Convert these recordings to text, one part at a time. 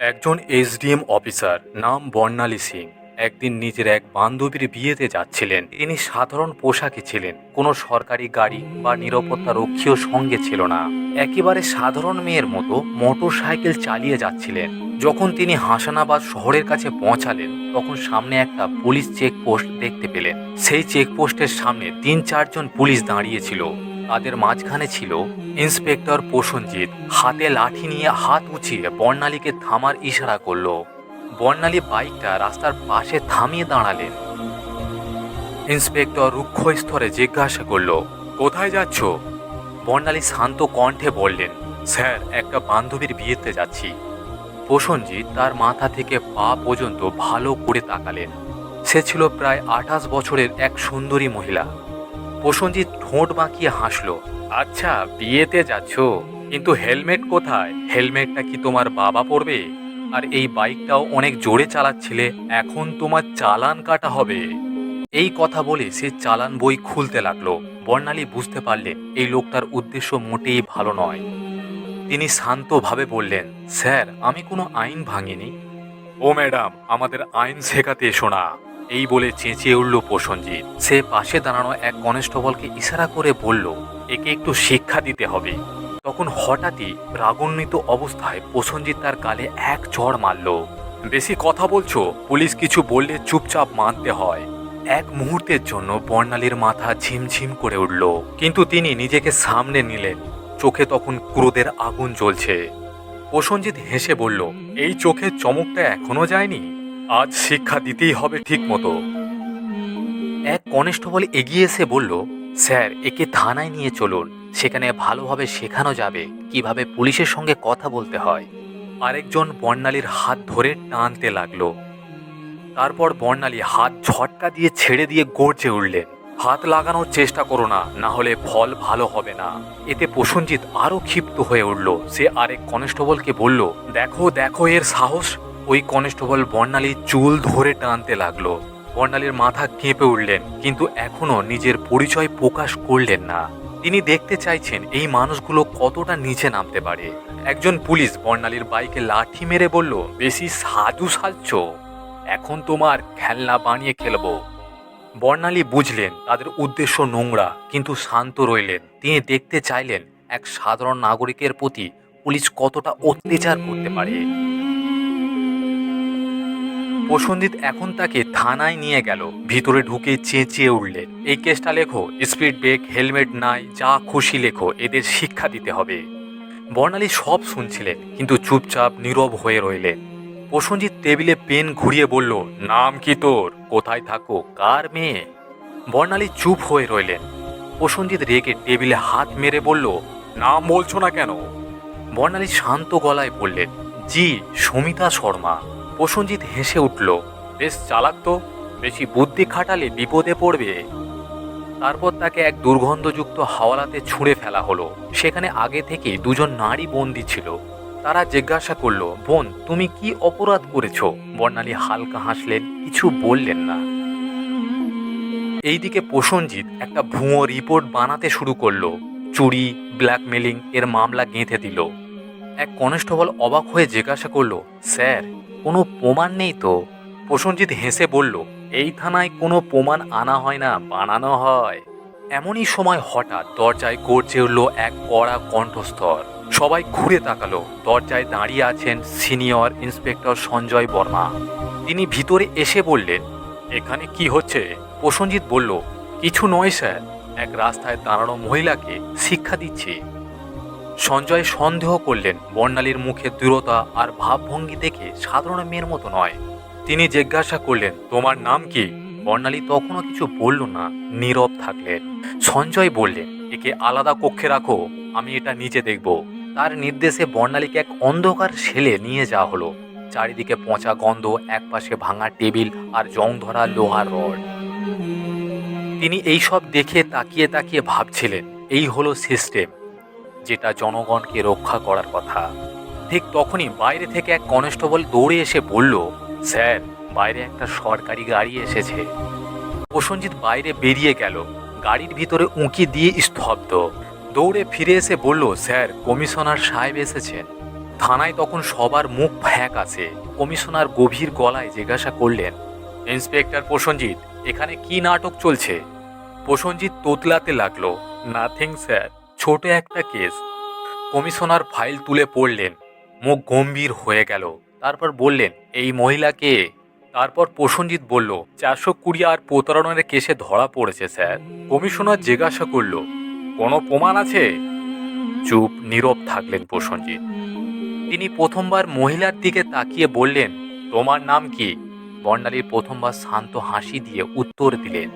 একজন SDM officer নাম বর্ণালী সিং। একদিন নিজের এক বান্ধবীর বিয়েতে যাচ্ছিলেন। তিনি সাধারণ পোশাকে ছিলেন। কোনো সরকারি গাড়ি বা নিরাপত্তা রক্ষীও সঙ্গে ছিল না। একেবারে সাধারণ মেয়ের মতো মোটর সাইকেল চালিয়ে যাচ্ছিলেন। যখন তিনি হাসানাবাদ শহরের কাছে পৌঁছালেন, তখন সামনে একটা পুলিশ চেকপোস্ট দেখতে পেলেন। সেই চেকপোস্টের সামনে তিন চারজন পুলিশ দাঁড়িয়েছিল তাদের মাঝখানে ছিল ইন্সপেক্টর প্রসঞ্জিৎ হাতে লাঠি নিয়ে হাত উঁচিয়ে বর্ণালীকে থামার ইশারা করল। বর্ণালী বাইকটা রাস্তার পাশে থামিয়ে দাঁড়ালেন। ইন্সপেক্টর রুক্ষ স্তরে জিজ্ঞাসা করল, কোথায় যাচ্ছ? বর্ণালী শান্ত কণ্ঠে বললেন, স্যার, একটা বান্ধবীর বিয়েতে যাচ্ছি। প্রসঞ্জিৎ তার মাথা থেকে পা পর্যন্ত ভালো করে তাকালেন। সে ছিল প্রায় আঠাশ বছরের এক সুন্দরী মহিলা। প্রসঞ্জিৎ ঠোঁট বাঁকিয়ে হাসলো। আচ্ছা বিয়েতে যাচ্ছ, কিন্তু হেলমেট কোথায়? হেলমেটটা কি তোমার বাবা পরবে? আর এই বাইকটাও অনেক জোরে চালাচ্ছিলে, এখন তোমার চালান কাটা হবে। এই কথা বলে সে চালান বই খুলতে লাগল। বর্ণালী বুঝতে পারলে এই লোকটার উদ্দেশ্য মোটেই ভালো নয়। তিনি শান্তভাবে বললেন, স্যার, আমি কোনো আইন ভাঙিনি। ও ম্যাডাম, আমাদের আইন শেখাতে এসো না। এই বলে চেঁচিয়ে উঠল প্রসঞ্জিৎ। সে পাশে দাঁড়ানো এক কনস্টেবলকে ইশারা করে বলল, একে একটু শিক্ষা দিতে হবে। তখন হঠাৎই রাগান্বিত অবস্থায় প্রসঞ্জিৎ তার গালে এক চড় মারল। বেশি কথা বলছো? পুলিশ কিছু বললে চুপচাপ মানতে হয়। এক মুহূর্তের জন্য বর্ণালীর মাথা ঝিমঝিম করে উঠল, কিন্তু তিনি নিজেকে সামনে নিলেন। চোখে তখন ক্রোধের আগুন জ্বলছে। প্রসঞ্জিৎ হেসে বলল, এই চোখের চমকটা এখনও যায়নি? আজ শিক্ষা দিতেই হবে ঠিক মতো এক কনস্টেবল এগিয়ে এসে বলল, স্যার, একে থানায় নিয়ে চলুন। সেখানে ভালোভাবে শেখানো যাবে কীভাবে পুলিশের সঙ্গে কথা বলতে হয়। আরেকজন বর্ণালীর হাত ধরে টানতে লাগল। তারপর বর্ণালী হাত ঝটকা দিয়ে ছেড়ে দিয়ে গর্জে উঠলেন। হাত লাগানোর চেষ্টা করো না না হলে ফল ভালো হবে না। এতে প্রসঞ্জিৎ আরও ক্ষিপ্ত হয়ে উঠল। সে আরেক কনস্টেবলকে বলল, দেখো দেখো এর সাহস। ওই কনস্টেবল বর্ণালীর চুল ধরে টানতে লাগল। বর্ণালীর মাথা কেঁপে উঠলেন, কিন্তু এখনও নিজের পরিচয় প্রকাশ করলেন না। তিনি দেখতে চাইছেন এই মানুষগুলো কতটা নিচে নামতে পারে। একজন পুলিশ বর্ণালীর বাইকে লাঠি মেরে বলল, বেশি সাধু সাজছ এখন তোমার খেলনা বানিয়ে খেলব। বর্ণালী বুঝলেন তাদের উদ্দেশ্য নোংরা, কিন্তু শান্ত রইলেন। তিনি দেখতে চাইলেন এক সাধারণ নাগরিকের প্রতি পুলিশ কতটা অত্যাচার করতে পারে। প্রসঞ্জিৎ এখন তাকে থানায় নিয়ে গেল। ভিতরে ঢুকে চেঁচিয়ে উঠলেন। এই কেসটা লেখো, স্পিড ব্রেক, হেলমেট নাই, যা খুশি লেখো, এদের শিক্ষা দিতে হবে। বর্ণালী সব শুনছিলেন, কিন্তু চুপচাপ নীরব হয়ে রইলেন। প্রসঞ্জিৎ টেবিলে পেন ঘুরিয়ে বলল, নাম কি তোর? কোথায় থাকো? কার মেয়ে? বর্ণালী চুপ হয়ে রইলেন। প্রসঞ্জিৎ রেগে টেবিলে হাত মেরে বলল, নাম বলছো না কেন? বর্ণালী শান্ত গলায় বললেন, জি, সমিতা শর্মা। প্রসঞ্জিৎ হেসে উঠল, বেশ চালাক তো, বেশি বুদ্ধি খাটালে বিপদে পড়বে। তারপর তাকে এক দুর্গন্ধযুক্ত হাওয়ালাতে ছুঁড়ে ফেলা হলো। সেখানে আগে থেকে দুজন নারী বন্দি ছিল। তারা জিজ্ঞাসা করল, বোন, তুমি কি অপরাধ করেছ? বর্ণালী হালকা হাসলেন কিছু বললেন না। এইদিকে প্রসঞ্জিৎ একটা ভুয়ো রিপোর্ট বানাতে শুরু করল। চুরি, ব্ল্যাকমেলিং এর মামলা গেঁথে দিল। এক কনস্টেবল অবাক হয়ে জিজ্ঞাসা করল, স্যার, কোনো প্রমাণ নেই তো? প্রসঞ্জিৎ হেসে বলল, এই থানায় কোনো প্রমাণ আনা হয় না, বানানো হয়। এমনই সময় হঠাৎ দরজায় গর্জে উঠল এক কড়া কণ্ঠস্তর সবাই ঘুরে তাকালো। দরজায় দাঁড়িয়ে আছেন সিনিয়র ইন্সপেক্টর সঞ্জয় বর্মা। তিনি ভিতরে এসে বললেন, এখানে কি হচ্ছে? প্রসঞ্জিৎ বলল, কিছু নয় স্যার, এক রাস্তায় দাঁড়ানো মহিলাকে শিক্ষা দিচ্ছি। সঞ্জয় সন্দেহ করলেন, বর্ণালীর মুখে দৃঢ়তা আর ভাবভঙ্গি দেখে সাধারণ মেয়ের মতো নয়। তিনি জিজ্ঞাসা করলেন, তোমার নাম কি? বর্ণালী তখনও কিছু বলল না, নীরব থাকলেন। সঞ্জয় বললেন, একে আলাদা কক্ষে রাখো, আমি এটা নিচে দেখব। তার নির্দেশে বর্ণালীকে এক অন্ধকার সেলে নিয়ে যাওয়া হলো। চারিদিকে পচা গন্ধ, একপাশে ভাঙা টেবিল আর জং ধরা লোহার রড। তিনি এইসব দেখে তাকিয়ে তাকিয়ে ভাবছিলেন, এই হলো সিস্টেম। যেটা জনগণকে রক্ষা করার কথা। ঠিক তখনই বাইরে থেকে এক কনস্টেবল দৌড়ে এসে বলল, স্যার, বাইরে একটা সরকারি গাড়ি এসেছে। প্রসঞ্জিৎ বাইরে বেরিয়ে গেল। গাড়ির ভিতরে উঁকি দিয়ে স্তব্ধ। দৌড়ে ফিরে এসে বলল, স্যার, কমিশনার সাহেব এসেছেন। থানায় তখন সবার মুখ ফ্যাক আছে। কমিশনার গভীর গলায় জিজ্ঞাসা করলেন, ইন্সপেক্টর প্রসঞ্জিৎ, এখানে কি নাটক চলছে? প্রসঞ্জিৎ তোতলাতে লাগল, নাথিং, স্যার। ছোট একটা কেস। কমিশনার ফাইল তুলে পড়লেন। মুখ গম্ভীর হয়ে গেল। তারপর বললেন, এই মহিলাকে তারপর প্রসঞ্জিৎ বলল, চারশো কুড়ি আর প্রতারণের কেসে ধরা পড়েছে, স্যার। কমিশনার জিজ্ঞাসা করল, কোনো প্রমাণ আছে? চুপ নীরব থাকলেন প্রসঞ্জিৎ। তিনি প্রথমবার মহিলার দিকে তাকিয়ে বললেন, তোমার নাম কি? বর্ণালী প্রথমবার শান্ত হাসি দিয়ে উত্তর দিলেন,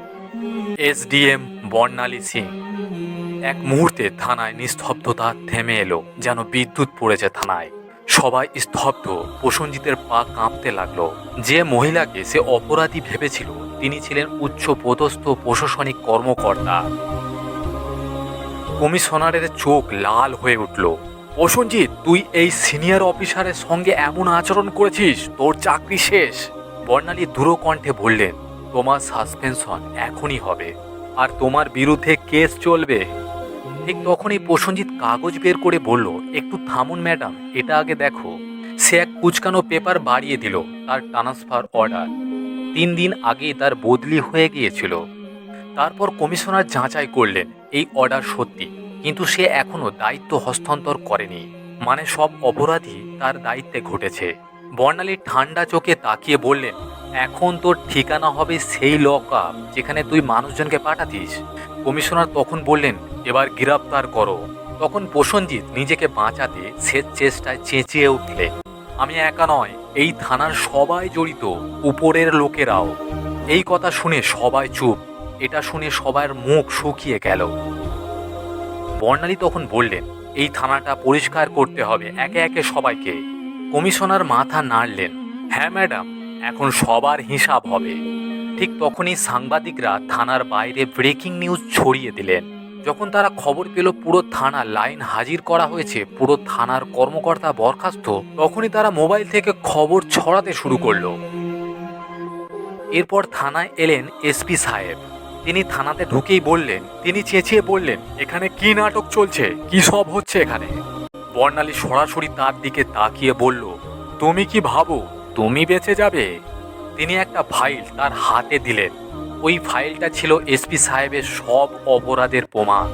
এস এসডিএম বর্ণালী সিং। এক মুহূর্তে থানায় নিস্তব্ধতা থেমে এলো, যেন বিদ্যুৎ পড়েছে থানায়। সবাই স্তব্ধ, প্রসঞ্জিতের পা কাঁপতে লাগল। যে মহিলাকে সে অপরাধী ভেবেছিল, তিনি ছিলেন উচ্চ পদস্থ প্রশাসনিক কর্মকর্তা। কমিশনারের চোখ লাল হয়ে উঠল। প্রসঞ্জিৎ, তুই এই সিনিয়র অফিসারের সঙ্গে এমন আচরণ করেছিস? তোর চাকরি শেষ? বর্ণালী দূর কণ্ঠে বললেন, তোমার সাসপেনশন এখনই হবে। আর তোমার বিরুদ্ধে কেস চলবে। ঠিক তখনই প্রসঞ্জিৎ কাগজ বের করে বলল, একটু থামুন, ম্যাডাম, এটা আগে দেখো। সে এক কুচকানো পেপার বাড়িয়ে দিল, তার ট্রান্সফার অর্ডার। তিন দিন আগে তার বদলি হয়ে গিয়েছিল। তারপর কমিশনার যাচাই করলেন, এই অর্ডার সত্যি, কিন্তু সে এখনও দায়িত্ব হস্তান্তর করেনি। মানে সব অপরাধী তার দায়িত্বে ঘটেছে। বর্ণালী ঠান্ডা চোখে তাকিয়ে বললেন, এখন তোর ঠিকানা হবে সেই লক আপ যেখানে তুই মানুষজনকে পাঠাতিস। কমিশনার তখন বললেন, এবার গ্রেপ্তার করো। তখন প্রসঞ্জিৎ নিজেকে বাঁচাতে শেষ চেষ্টায় চেঁচিয়ে উঠলে, আমি একা নয়, এই থানার সবাই জড়িত, উপরের লোকেরাও। এই কথা শুনে সবাই চুপ, এটা শুনে সবার মুখ শুকিয়ে গেল। বর্ণালী তখন বললেন, এই থানাটা পরিষ্কার করতে হবে একে একে সবাইকে। কমিশনার মাথা নাড়লেন হ্যাঁ ম্যাডাম। এখন সবার হিসাব হবে। ঠিক তখনই সাংবাদিকরা থানার বাইরে ব্রেকিং নিউজ ছড়িয়ে দিলেন। যখন তারা খবর পেল পুরো থানা লাইন হাজির করা হয়েছে, পুরো থানার কর্মকর্তা বরখাস্ত, তখনই তারা মোবাইল থেকে খবর ছড়াতে শুরু করল। এরপর থানায় এলেন এসপি সাহেব। তিনি থানাতে ঢুকেই বললেন, তিনি চেঁচিয়ে বললেন, এখানে কি নাটক চলছে? কি সব হচ্ছে এখানে? বর্ণালী সরাসরি তার দিকে তাকিয়ে বলল, তুমি কি ভাবো তুমি বেঁচে যাবে? তিনি একটা ফাইল তার হাতে দিলেন। ওই ফাইলটা ছিল এসপি সাহেবের সব অপরাধের প্রমাণ।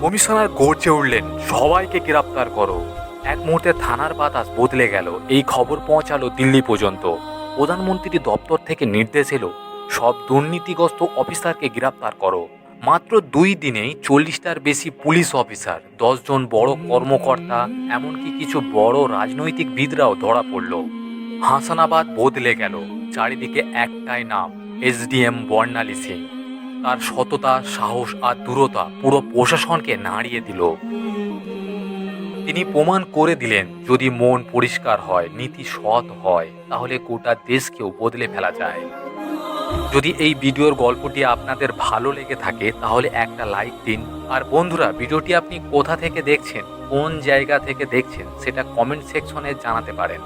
কমিশনার গর্জে উঠলেন, সবাইকে গ্রেপ্তার করো। এক মুহূর্তে থানার বাতাস বদলে গেল। এই খবর পৌঁছালো দিল্লি পর্যন্ত। প্রধানমন্ত্রী দপ্তর থেকে নির্দেশ এলো, সব দুর্নীতিগ্রস্ত অফিসারকে গ্রেপ্তার করো। মাত্র দুই দিনেই চল্লিশটার বেশি পুলিশ অফিসার, দশজন বড় কর্মকর্তা, এমনকি কিছু বড় রাজনৈতিক বিদরাও ধরা পড়ল। হাসানাবাদ বদলে গেল। চারিদিকে একটাই নাম, এসডিএম বর্ণালী সিং। তার সততা, সাহস আর দূরতা পুরো প্রশাসনকে নাড়িয়ে দিল। তিনি প্রমাণ করে দিলেন, যদি মন পরিষ্কার হয়, নীতি সৎ হয়, তাহলে গোটা দেশকেও বদলে ফেলা যায়। যদি এই ভিডিওর গল্পটি আপনাদের ভালো লেগে থাকে, তাহলে একটা লাইক দিন। আর বন্ধুরা, ভিডিওটি আপনি কোথা থেকে দেখছেন, কোন জায়গা থেকে দেখছেন, সেটা কমেন্ট সেকশনে জানাতে পারেন।